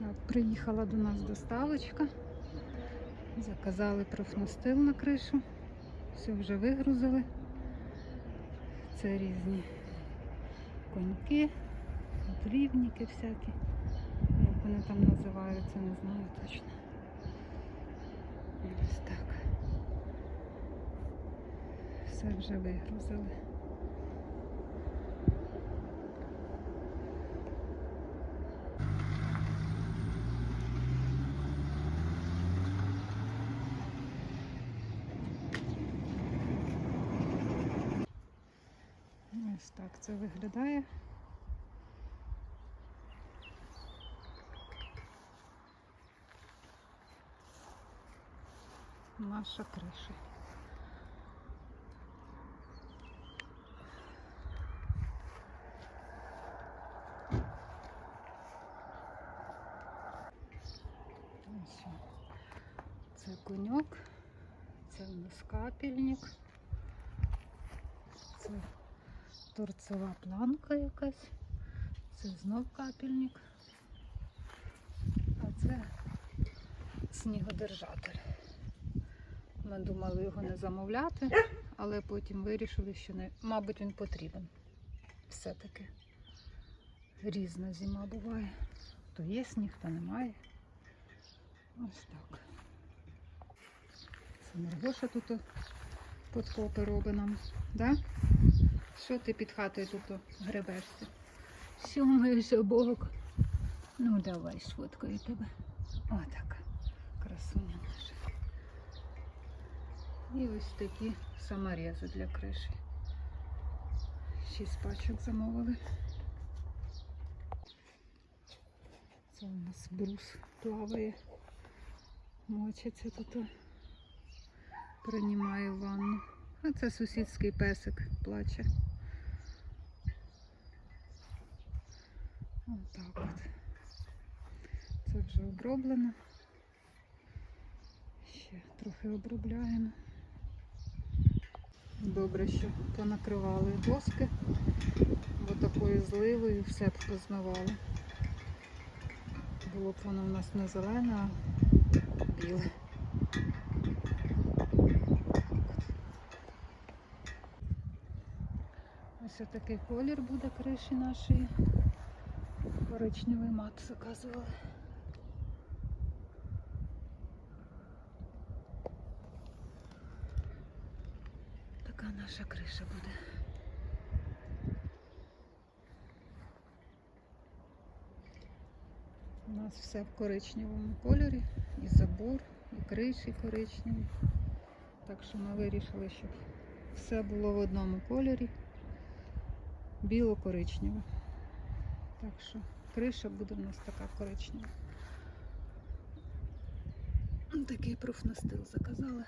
Так, приїхала до нас доставочка. Заказали профнастил на кришу. Все вже вигрузили. Це різні коньки, подрівники всякі. Як вони там називаються, не знаю точно. Ось так. Все вже вигрузили. Ось так це виглядає. Наша криша. Це коньок, це у нас капельник, це торцева планка якась, це знов капельник, а це снігодержатель. Ми думали його не замовляти, але потім вирішили, що не, мабуть, він потрібен. Все-таки різна зима буває. То є сніг, то немає. Ось так. Це Маргоша тут подкопи робить нам. Да? Що ти під хатою тут гребешся? Сьомий собок. Ну давай, сфоткаю тебе. Отак. Красуня наша. І ось такі саморези для криші. Шість пачок замовили. Це у нас брус плаває. Мочиться тут. Приймає ванну. А це сусідський песик плаче. Отак от. Це вже оброблено. Ще трохи обробляємо. Добре, що понакривали доски, бо такою зливою все б позмивало. Було б воно в нас не зелене, а біле. Ось такий колір буде криші нашої. Коричневий мат заказували. Така наша криша буде. У нас все в коричневому кольорі, і забор, і криші коричневі. Так що ми вирішили, щоб все було в одному кольорі, біло-коричневе. Так що криша буде в нас така коричнева. Такий профнастил заказали.